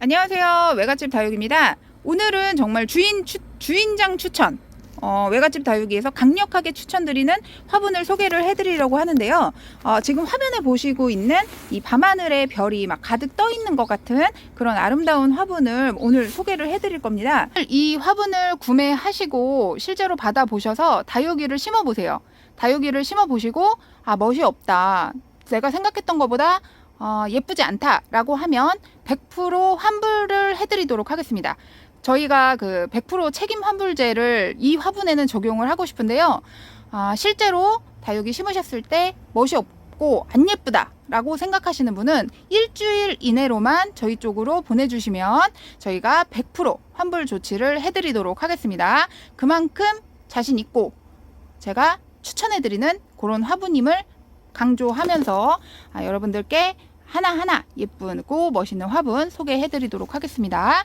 안녕하세요. 외갓집 다육입니다. 오늘은 정말 주인 추, 주인장 추천. 어, 외갓집 다육이에서 강력하게 추천드리는 화분을 소개를 해드리려고 하는데요. 어, 지금 화면에 보시고 있는 이 밤하늘의 별이 막 가득 떠 있는 것 같은 그런 아름다운 화분을 오늘 소개를 해드릴 겁니다. 이 화분을 구매하시고 실제로 받아보셔서 다육이를 심어보세요. 다육이를 심어보시고 아 멋이 없다. 내가 생각했던 것보다 어, 예쁘지 않다라고 하면 100% 환불을 해드리도록 하겠습니다. 저희가 그 100% 책임 환불제를 이 화분에는 적용을 하고 싶은데요. 아, 실제로 다육이 심으셨을 때 멋이 없고 안 예쁘다 라고 생각하시는 분은 일주일 이내로만 저희 쪽으로 보내주시면 저희가 100% 환불 조치를 해드리도록 하겠습니다. 그만큼 자신 있고 제가 추천해드리는 그런 화분임을 강조하면서 아, 여러분들께 하나하나 예쁘고 멋있는 화분 소개해 드리도록 하겠습니다.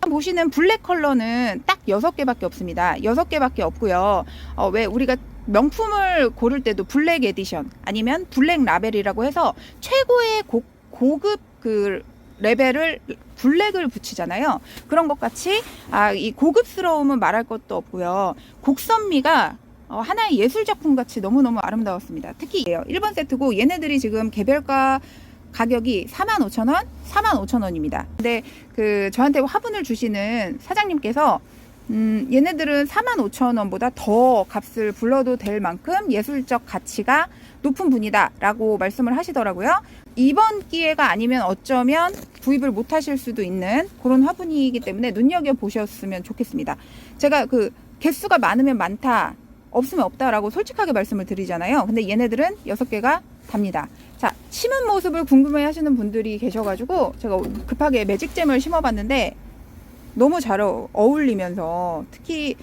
보시는 블랙 컬러는 딱 6개밖에 없습니다. 6개밖에 없고요. 어, 왜 우리가 명품을 고를 때도 블랙 에디션 아니면 블랙 라벨이라고 해서 최고의 고, 고급 그 레벨을 블랙을 붙이잖아요. 그런 것 같이 아, 이 고급스러움은 말할 것도 없고요. 곡선미가 어, 하나의 예술 작품 같이 너무너무 아름다웠습니다. 특히 1번 세트고 얘네들이 지금 개별가 가격이 45,000원, 45,000원입니다. 근데 그 저한테 화분을 주시는 사장님께서 음, 얘네들은 45,000원보다 더 값을 불러도 될 만큼 예술적 가치가 높은 분이다라고 말씀을 하시더라고요. 이번 기회가 아니면 어쩌면 구입을 못 하실 수도 있는 그런 화분이기 때문에 눈여겨 보셨으면 좋겠습니다. 제가 그 개수가 많으면 많다, 없으면 없다라고 솔직하게 말씀을 드리잖아요. 근데 얘네들은 6개가 답니다. 자, 심은 모습을 궁금해 하시는 분들이 계셔가지고 제가 급하게 매직잼을 심어봤는데 너무 잘 어- 어울리면서 특히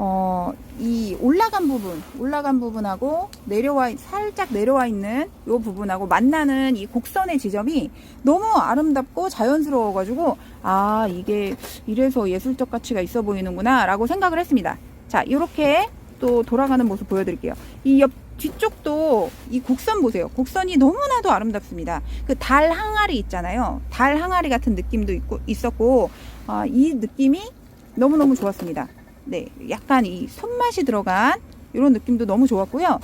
어, 이 올라간 부분, 올라간 부분하고 내려와, 살짝 내려와 있는 이 부분하고 만나는 이 곡선의 지점이 너무 아름답고 자연스러워가지고, 아, 이게 이래서 예술적 가치가 있어 보이는구나, 라고 생각을 했습니다. 자, 이렇게 또 돌아가는 모습 보여드릴게요. 이 옆 뒤쪽도 이 곡선 보세요. 곡선이 너무나도 아름답습니다. 그 달 항아리 있잖아요. 달 항아리 같은 느낌도 있고, 있었고, 아, 이 느낌이 너무너무 좋았습니다. 네, 약간 이 손맛이 들어간 이런 느낌도 너무 좋았고요.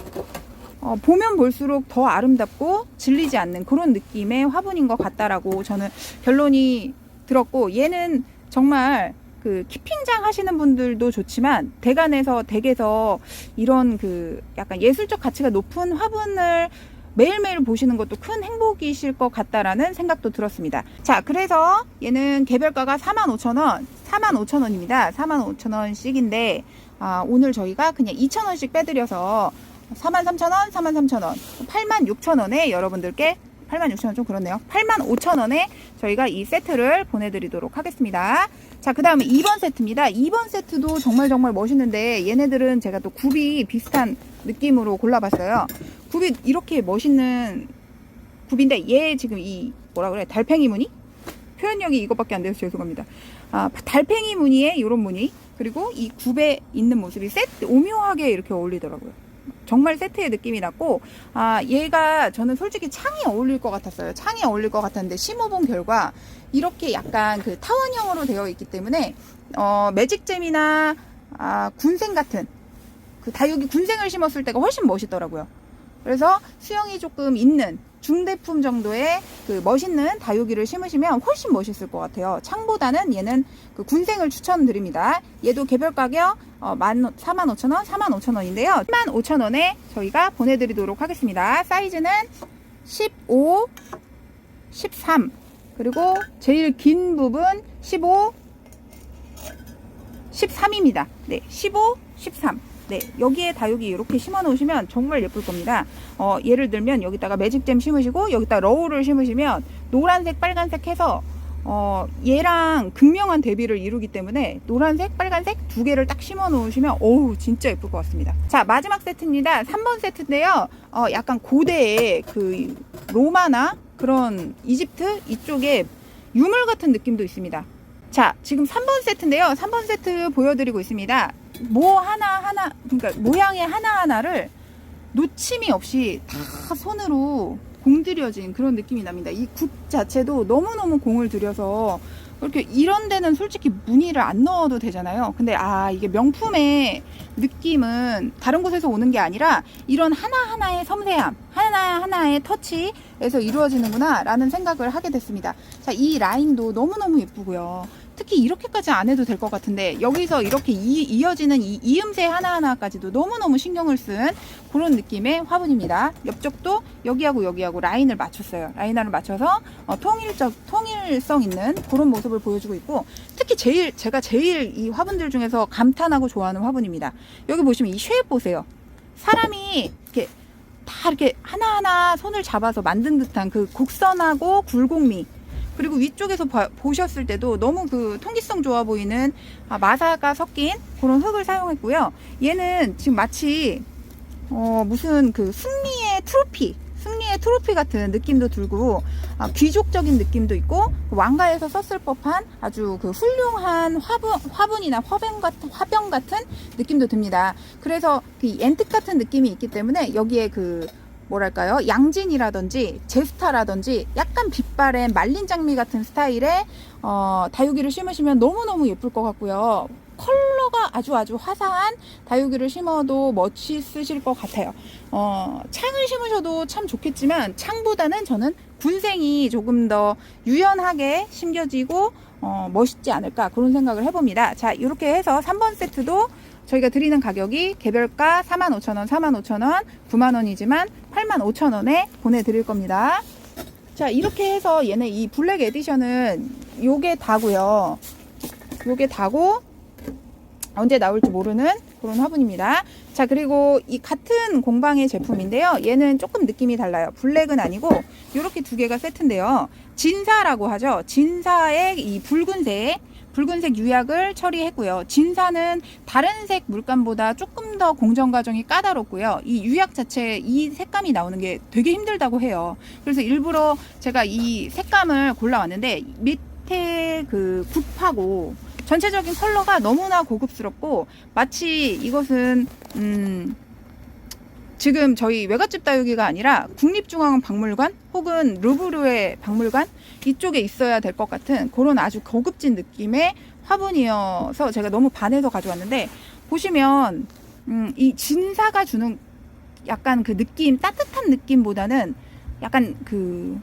어, 보면 볼수록 더 아름답고 질리지 않는 그런 느낌의 화분인 것 같다라고 저는 결론이 들었고 얘는 정말 그 키핑장 하시는 분들도 좋지만 대관에서 댁에서 이런 그 약간 예술적 가치가 높은 화분을 매일매일 보시는 것도 큰 행복이실 것 같다라는 생각도 들었습니다. 자, 그래서 얘는 개별가가 45,000원, 45,000원입니다. 45,000원씩인데, 아, 오늘 저희가 그냥 2,000원씩 빼드려서 43,000원, 43,000원, 86,000원에 여러분들께 86,000원 좀 그렇네요. 85,000원에 저희가 이 세트를 보내드리도록 하겠습니다. 자, 그 다음에 2번 세트입니다. 2번 세트도 정말 정말 멋있는데 얘네들은 제가 또 굽이 비슷한 느낌으로 골라봤어요. 굽이 이렇게 멋있는 굽인데 얘 지금 이 뭐라 그래 달팽이 무늬 표현력이 이것밖에 안 돼서 죄송합니다. 아 달팽이 무늬에 이런 무늬 그리고 이 굽에 있는 모습이 세트 오묘하게 이렇게 어울리더라고요. 정말 세트의 느낌이 났고 아 얘가 저는 솔직히 창이 어울릴 것 같았어요. 창이 어울릴 것 같았는데 심어본 결과 이렇게 약간 그 타원형으로 되어 있기 때문에 어 매직잼이나 아 군생 같은 그 다육이 군생을 심었을 때가 훨씬 멋있더라고요. 그래서 수영이 조금 있는 중대품 정도의 그 멋있는 다육이를 심으시면 훨씬 멋있을 것 같아요. 창보다는 얘는 그 군생을 추천드립니다. 얘도 개별 가격 어, 45,000원, 45,000원인데요. 15,000원에 저희가 보내드리도록 하겠습니다. 사이즈는 15, 13, 그리고 제일 긴 부분 15, 13입니다. 네, 15, 13. 네, 여기에 다육이 이렇게 심어 놓으시면 정말 예쁠 겁니다. 어, 예를 들면 여기다가 매직잼 심으시고 여기다 러우를 심으시면 노란색, 빨간색 해서 어, 얘랑 극명한 대비를 이루기 때문에 노란색, 빨간색 두 개를 딱 심어 놓으시면 어우, 진짜 예쁠 것 같습니다. 자, 마지막 세트입니다. 3번 세트인데요. 어, 약간 고대의 그 로마나 그런 이집트 이쪽에 유물 같은 느낌도 있습니다. 자, 지금 3번 세트인데요. 3번 세트 보여드리고 있습니다. 뭐 하나 하나, 그러니까 모양의 하나 하나를 놓침이 없이 다 손으로 공들여진 그런 느낌이 납니다. 이 굽 자체도 너무너무 공을 들여서 이렇게 이런 데는 솔직히 무늬를 안 넣어도 되잖아요. 근데 아 이게 명품의 느낌은 다른 곳에서 오는 게 아니라 이런 하나하나의 섬세함, 하나하나의 터치에서 이루어지는구나라는 생각을 하게 됐습니다. 자, 이 라인도 너무너무 예쁘고요. 특히 이렇게까지 안 해도 될 것 같은데 여기서 이렇게 이, 어지는 이 이음새 하나하나까지도 너무너무 신경을 쓴 그런 느낌의 화분입니다. 옆쪽도 여기하고 여기하고 라인을 맞췄어요. 라인을 맞춰서 어, 통일적 통일성 있는 그런 모습을 보여주고 있고 특히 제일 제가 제일 이 화분들 중에서 감탄하고 좋아하는 화분입니다. 여기 보시면 이 쉐입 보세요. 사람이 이렇게 다 이렇게 하나하나 손을 잡아서 만든 듯한 그 곡선하고 굴곡미 그리고 위쪽에서 봐- 보셨을 때도 너무 그 통기성 좋아 보이는 아, 마사가 섞인 그런 흙을 사용했고요. 얘는 지금 마치 어, 무슨 그 승리의 트로피, 승리의 트로피 같은 느낌도 들고 아, 귀족적인 느낌도 있고 그 왕가에서 썼을 법한 아주 그 훌륭한 화분, 화분이나 화병 같은 화병 같은 느낌도 듭니다. 그래서 그 엔틱 같은 느낌이 있기 때문에 여기에 그 뭐랄까요? 양진이라든지 제스타라든지 약간 빛바랜 말린 장미 같은 스타일의 어, 다육이를 심으시면 너무너무 예쁠 것 같고요. 컬러가 아주 아주 화사한 다육이를 심어도 멋있으실 것 같아요. 어, 창을 심으셔도 참 좋겠지만 창보다는 저는 군생이 조금 더 유연하게 심겨지고 어, 멋있지 않을까 그런 생각을 해봅니다. 자 이렇게 해서 3번 세트도 저희가 드리는 가격이 개별가 45,000원, 45,000원, 9만원이지만 85,000원에 보내드릴 겁니다. 자, 이렇게 해서 얘네 이 블랙 에디션은 요게 다고요. 요게 다고 언제 나올지 모르는 그런 화분입니다. 자, 그리고 이 같은 공방의 제품인데요. 얘는 조금 느낌이 달라요. 블랙은 아니고 요렇게 두 개가 세트인데요. 진사라고 하죠. 진사의 이 붉은색 붉은색 유약을 처리했고요. 진사는 다른 색 물감보다 조금 더 공정 과정이 까다롭고요. 이 유약 자체 이 색감이 나오는 게 되게 힘들다고 해요. 그래서 일부러 제가 이 색감을 골라왔는데 밑에 그 굽하고 전체적인 컬러가 너무나 고급스럽고 마치 이것은 음 지금 저희 외갓집 다육이가 아니라 국립중앙박물관 혹은 루브르의 박물관 이쪽에 있어야 될 것 같은 그런 아주 고급진 느낌의 화분이어서 제가 너무 반해서 가져왔는데 보시면 음, 이 진사가 주는 약간 그 느낌 따뜻한 느낌보다는 약간 그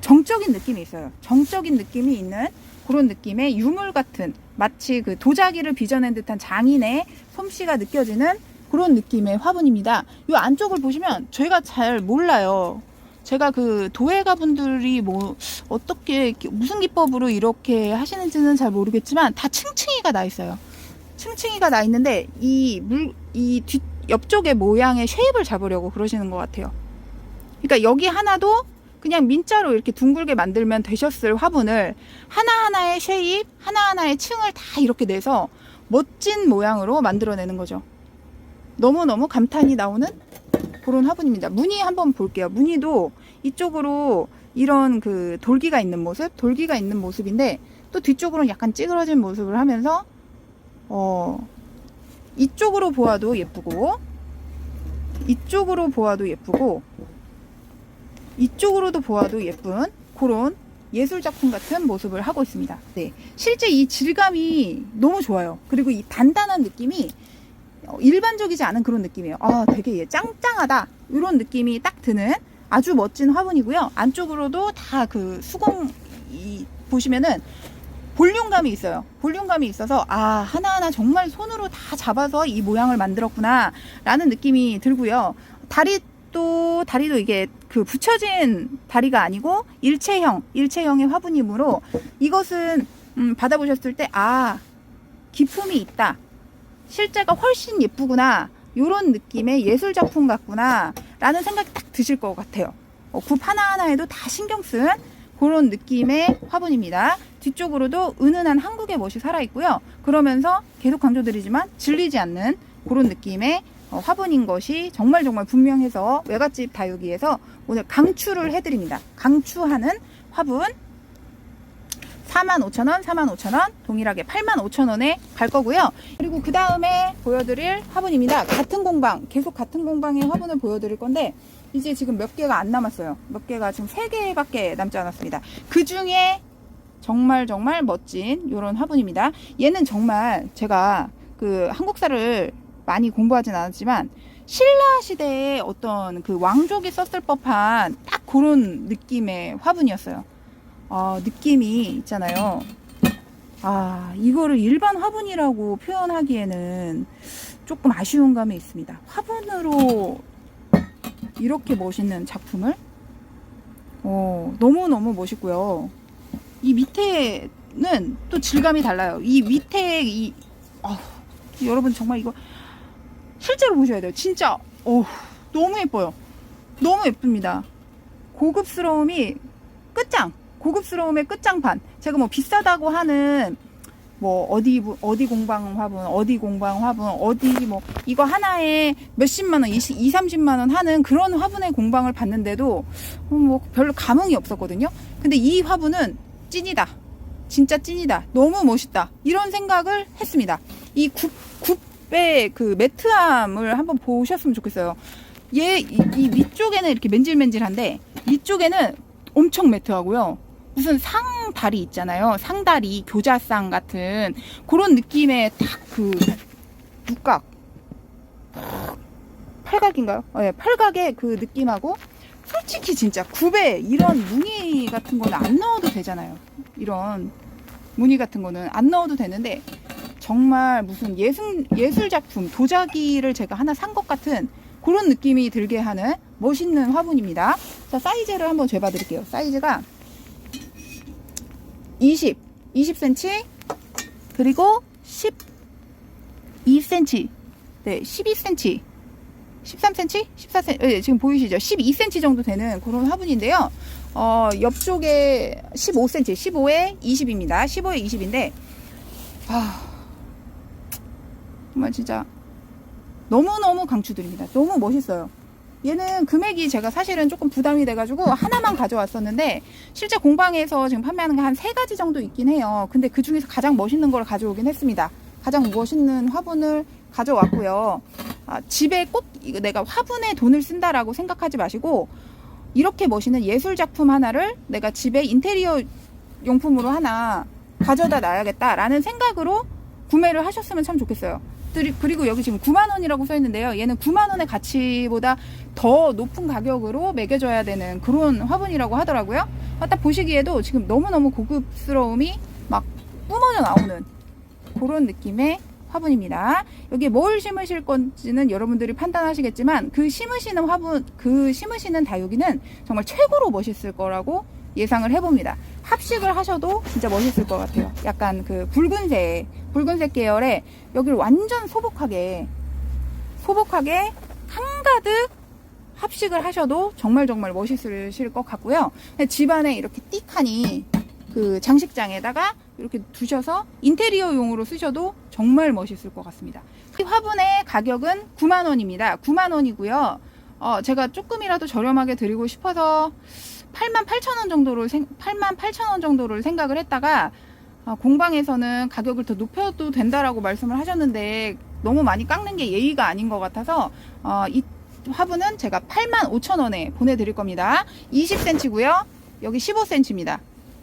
정적인 느낌이 있어요. 정적인 느낌이 있는 그런 느낌의 유물 같은 마치 그 도자기를 빚어낸 듯한 장인의 솜씨가 느껴지는 그런 느낌의 화분입니다. 이 안쪽을 보시면 저희가 잘 몰라요. 제가 그 도예가 분들이 뭐 어떻게 무슨 기법으로 이렇게 하시는지는 잘 모르겠지만 다 층층이가 나 있어요. 층층이가 나 있는데 이 물 이 뒤 옆쪽의 모양의 쉐입을 잡으려고 그러시는 것 같아요. 그러니까 여기 하나도 그냥 민자로 이렇게 둥글게 만들면 되셨을 화분을 하나하나의 쉐입, 하나하나의 층을 다 이렇게 내서 멋진 모양으로 만들어내는 거죠. 너무너무 감탄이 나오는 그런 화분입니다. 무늬 한번 볼게요. 무늬도 이쪽으로 이런 그 돌기가 있는 모습, 돌기가 있는 모습인데 또 뒤쪽으로는 약간 찌그러진 모습을 하면서 어 이쪽으로 보아도 예쁘고 이쪽으로 보아도 예쁘고 이쪽으로도 보아도 예쁜 그런 예술 작품 같은 모습을 하고 있습니다. 네. 실제 이 질감이 너무 좋아요. 그리고 이 단단한 느낌이 어, 일반적이지 않은 그런 느낌이에요. 아, 되게 얘 짱짱하다. 이런 느낌이 딱 드는 아주 멋진 화분이고요. 안쪽으로도 다 그 수공 이 보시면은 볼륨감이 있어요. 볼륨감이 있어서 아 하나하나 정말 손으로 다 잡아서 이 모양을 만들었구나 라는 느낌이 들고요. 다리도 다리도 이게 그 붙여진 다리가 아니고 일체형 일체형의 화분이므로 이것은 음, 받아보셨을 때 아 기품이 있다. 실제가 훨씬 예쁘구나. 요런 느낌의 예술 작품 같구나. 라는 생각이 딱 드실 것 같아요. 어, 굽 하나하나에도 다 신경 쓴 그런 느낌의 화분입니다. 뒤쪽으로도 은은한 한국의 멋이 살아있고요. 그러면서 계속 강조드리지만 질리지 않는 그런 느낌의 어, 화분인 것이 정말 정말 분명해서 외갓집 다육이에서 오늘 강추를 해드립니다. 강추하는 화분 45,000원, 45,000원, 동일하게 85,000원에 갈 거고요. 그리고 그 다음에 보여드릴 화분입니다. 같은 공방, 계속 같은 공방의 화분을 보여드릴 건데, 이제 지금 몇 개가 안 남았어요. 몇 개가 지금 세 개밖에 남지 않았습니다. 그 중에 정말 정말 멋진 이런 화분입니다. 얘는 정말 제가 그 한국사를 많이 공부하진 않았지만 신라 시대의 어떤 그 왕족이 썼을 법한 딱 그런 느낌의 화분이었어요. 어, 느낌이 있잖아요. 아, 이거를 일반 화분이라고 표현하기에는 조금 아쉬운 감이 있습니다. 화분으로 이렇게 멋있는 작품을 어, 너무너무 멋있고요. 이 밑에는 또 질감이 달라요. 이 밑에 이 어, 여러분 정말 이거 실제로 보셔야 돼요. 진짜 어, 너무 예뻐요. 너무 예쁩니다. 고급스러움이 끝장. 고급스러움의 끝장판. 제가 뭐 비싸다고 하는 뭐 어디 부- 어디 공방 화분, 어디 공방 화분, 어디 뭐 이거 하나에 몇십만 원, 20, 2, 30만 원 하는 그런 화분의 공방을 봤는데도 어, 뭐 별로 감흥이 없었거든요. 근데 이 화분은 찐이다. 진짜 찐이다. 너무 멋있다. 이런 생각을 했습니다. 이 굽, 굽의 그 매트함을 한번 보셨으면 좋겠어요. 얘, 이, 이 위쪽에는 이렇게 맨질맨질한데, 밑쪽에는 엄청 매트하고요. 무슨 상다리 있잖아요. 상다리, 교자상 같은 그런 느낌의 딱 그 육각. 팔각인가요? 네, 팔각의 그 느낌하고 솔직히 진짜 굽에 이런 무늬 같은 거는 안 넣어도 되잖아요. 이런 무늬 같은 거는 안 넣어도 되는데 정말 무슨 예술 예술 작품 도자기를 제가 하나 산 것 같은 그런 느낌이 들게 하는 멋있는 화분입니다. 자 사이즈를 한번 재봐 드릴게요. 사이즈가 20, 20cm 그리고 12cm, 네 12cm, 13cm, 14cm, 네, 지금 보이시죠? 12cm 정도 되는 그런 화분인데요. 어, 옆쪽에 15cm, 15에 20입니다. 15에 20인데, 아, 정말 진짜 너무너무 강추드립니다. 너무 멋있어요. 얘는 금액이 제가 사실은 조금 부담이 돼가지고 하나만 가져왔었는데 실제 공방에서 지금 판매하는 게 한 세 가지 정도 있긴 해요. 근데 그 중에서 가장 멋있는 걸 가져오긴 했습니다. 가장 멋있는 화분을 가져왔고요. 아, 집에 꼭 내가 화분에 돈을 쓴다라고 생각하지 마시고 이렇게 멋있는 예술 작품 하나를 내가 집에 인테리어 용품으로 하나 가져다 놔야겠다라는 생각으로 구매를 하셨으면 참 좋겠어요. 그리- 그리고 여기 지금 9만 원이라고 써 있는데요. 얘는 9만 원의 가치보다 더 높은 가격으로 매겨져야 되는 그런 화분이라고 하더라고요. 아, 딱 보시기에도 지금 너무너무 고급스러움이 막 뿜어져 나오는 그런 느낌의 화분입니다. 여기 뭘 심으실 건지는 여러분들이 판단하시겠지만 그 심으시는 화분, 그 심으시는 다육이는 정말 최고로 멋있을 거라고 예상을 해봅니다. 합식을 하셔도 진짜 멋있을 것 같아요. 약간 그 붉은색, 붉은색 계열의 여기를 완전 소복하게, 소복하게 한가득 합식을 하셔도 정말 정말 멋있으실 것 같고요. 집안에 이렇게 띡하니 그 장식장에다가 이렇게 두셔서 인테리어용으로 쓰셔도 정말 멋있을 것 같습니다. 이 화분의 가격은 9만 원입니다. 9만 원이고요. 어, 제가 조금이라도 저렴하게 드리고 싶어서 8만 8천 원 정도를 생, 8만 8천 원 정도를 생각을 했다가 어, 공방에서는 가격을 더 높여도 된다라고 말씀을 하셨는데 너무 많이 깎는 게 예의가 아닌 것 같아서 어, 이 화분은 제가 8만 5천 원에 보내드릴 겁니다. 20cm고요. 여기 15cm입니다.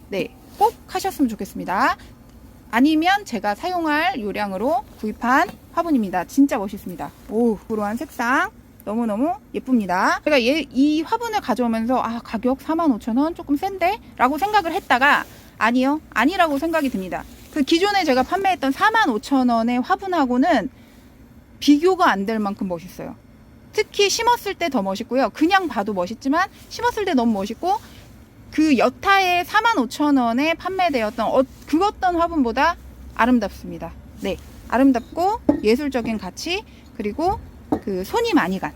네, 꼭 하셨으면 좋겠습니다. 아니면 제가 사용할 요량으로 구입한 화분입니다. 진짜 멋있습니다. 오, 그러한 색상 너무너무 예쁩니다. 제가 얘, 이 화분을 가져오면서 아, 가격 45,000원 조금 센데? 라고 생각을 했다가 아니요. 아니라고 생각이 듭니다. 그 기존에 제가 판매했던 45,000원의 화분하고는 비교가 안 될 만큼 멋있어요. 특히 심었을 때 더 멋있고요. 그냥 봐도 멋있지만 심었을 때 너무 멋있고 그 여타의 45,000원에 판매되었던 어, 그 어떤 화분보다 아름답습니다. 네. 아름답고 예술적인 가치 그리고 그 손이 많이 간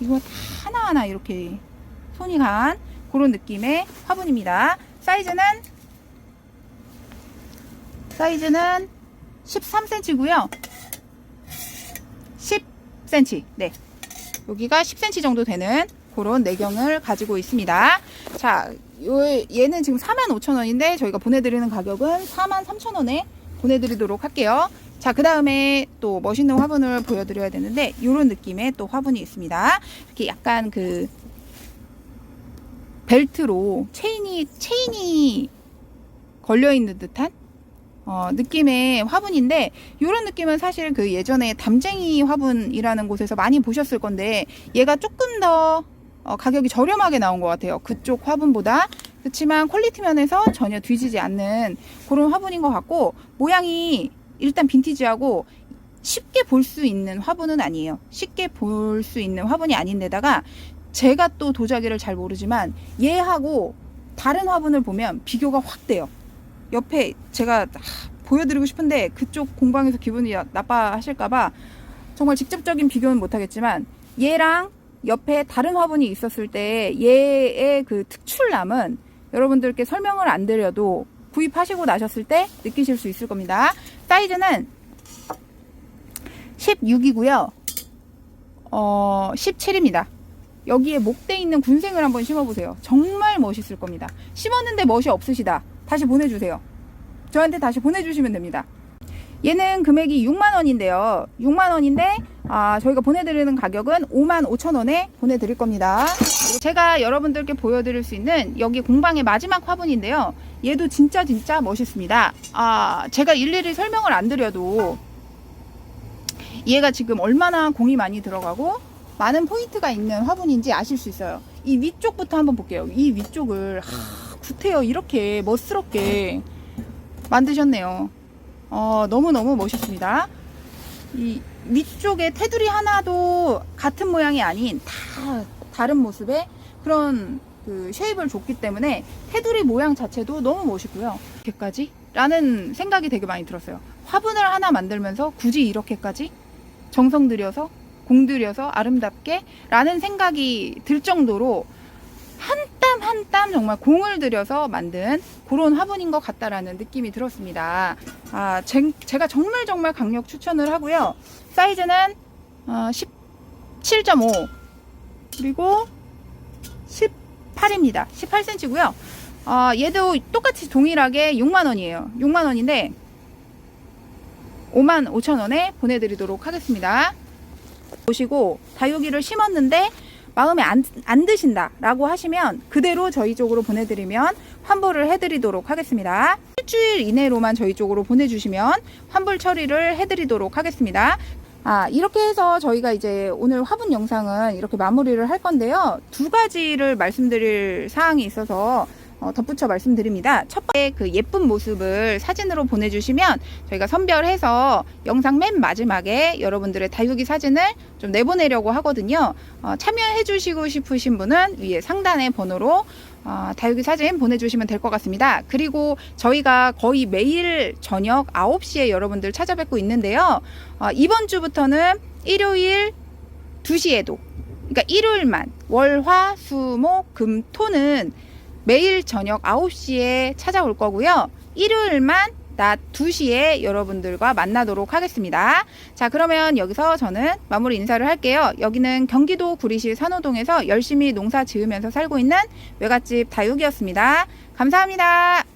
이거 다 하나하나 이렇게 손이 간 그런 느낌의 화분입니다. 사이즈는 사이즈는 13cm고요. 10cm. 네. 여기가 10cm 정도 되는 그런 내경을 가지고 있습니다. 자, 요, 얘는 지금 45,000원인데 저희가 보내 드리는 가격은 43,000원에 보내 드리도록 할게요. 자, 그 다음에 또 멋있는 화분을 보여드려야 되는데, 이런 느낌의 또 화분이 있습니다. 이렇게 약간 그, 벨트로 체인이, 체인이 걸려 있는 듯한 어, 느낌의 화분인데 이런 느낌은 사실 그 예전에 담쟁이 화분이라는 곳에서 많이 보셨을 건데 얘가 조금 더 어, 가격이 저렴하게 나온 것 같아요. 그쪽 화분보다 그렇지만 퀄리티 면에서 전혀 뒤지지 않는 그런 화분인 것 같고 모양이 일단 빈티지하고 쉽게 볼 수 있는 화분은 아니에요. 쉽게 볼 수 있는 화분이 아닌데다가 제가 또 도자기를 잘 모르지만 얘하고 다른 화분을 보면 비교가 확 돼요. 옆에 제가 하, 보여드리고 싶은데 그쪽 공방에서 기분이 나빠하실까봐 정말 직접적인 비교는 못하겠지만 얘랑 옆에 다른 화분이 있었을 때 얘의 그 특출남은 여러분들께 설명을 안 드려도 구입하시고 나셨을 때 느끼실 수 있을 겁니다. 사이즈는 16이고요. 어, 17입니다. 여기에 목대 있는 군생을 한번 심어보세요. 정말 멋있을 겁니다. 심었는데 멋이 없으시다. 다시 보내주세요. 저한테 다시 보내주시면 됩니다. 얘는 금액이 6만원인데요. 6만원인데, 아, 저희가 보내드리는 가격은 5만 5천원에 보내드릴 겁니다. 제가 여러분들께 보여드릴 수 있는 여기 공방의 마지막 화분인데요. 얘도 진짜 진짜 멋있습니다. 아, 제가 일일이 설명을 안 드려도 얘가 지금 얼마나 공이 많이 들어가고 많은 포인트가 있는 화분인지 아실 수 있어요. 이 위쪽부터 한번 볼게요. 이 위쪽을 하, 구태여 이렇게 멋스럽게 만드셨네요. 어, 너무너무 멋있습니다. 이 위쪽에 테두리 하나도 같은 모양이 아닌 다 다른 모습의 그런 그 쉐입을 줬기 때문에 테두리 모양 자체도 너무 멋있고요. 이렇게까지? 라는 생각이 되게 많이 들었어요. 화분을 하나 만들면서 굳이 이렇게까지 정성 들여서 공들여서 아름답게 라는 생각이 들 정도로 한땀한땀 정말 공을 들여서 만든 그런 화분인 것 같다라는 느낌이 들었습니다. 아, 제, 제가 정말 정말 강력 추천을 하고요. 사이즈는 어, 17.5 그리고 18입니다. 18cm고요. 어, 얘도 똑같이 동일하게 6만원이에요. 6만원인데 5만 5천원에 보내드리도록 하겠습니다. 보시고 다육이를 심었는데 마음에 안, 안 드신다 라고 하시면 그대로 저희 쪽으로 보내드리면 환불을 해드리도록 하겠습니다. 일주일 이내로만 저희 쪽으로 보내주시면 환불 처리를 해드리도록 하겠습니다. 아, 이렇게 해서 저희가 이제 오늘 화분 영상은 이렇게 마무리를 할 건데요. 두 가지를 말씀드릴 사항이 있어서 어, 덧붙여 말씀드립니다. 첫 번째 그 예쁜 모습을 사진으로 보내주시면 저희가 선별해서 영상 맨 마지막에 여러분들의 다육이 사진을 좀 내보내려고 하거든요. 어, 참여해주시고 싶으신 분은 위에 상단의 번호로 어, 다육이 사진 보내주시면 될 것 같습니다. 그리고 저희가 거의 매일 저녁 9시에 여러분들 찾아뵙고 있는데요. 어, 이번 주부터는 일요일 2시에도 그러니까 일요일만 월, 화, 수, 목, 금, 토는 매일 저녁 9시에 찾아올 거고요. 일요일만 낮 2시에 여러분들과 만나도록 하겠습니다. 자, 그러면 여기서 저는 마무리 인사를 할게요. 여기는 경기도 구리시 산호동에서 열심히 농사 지으면서 살고 있는 외갓집 다육이었습니다. 감사합니다.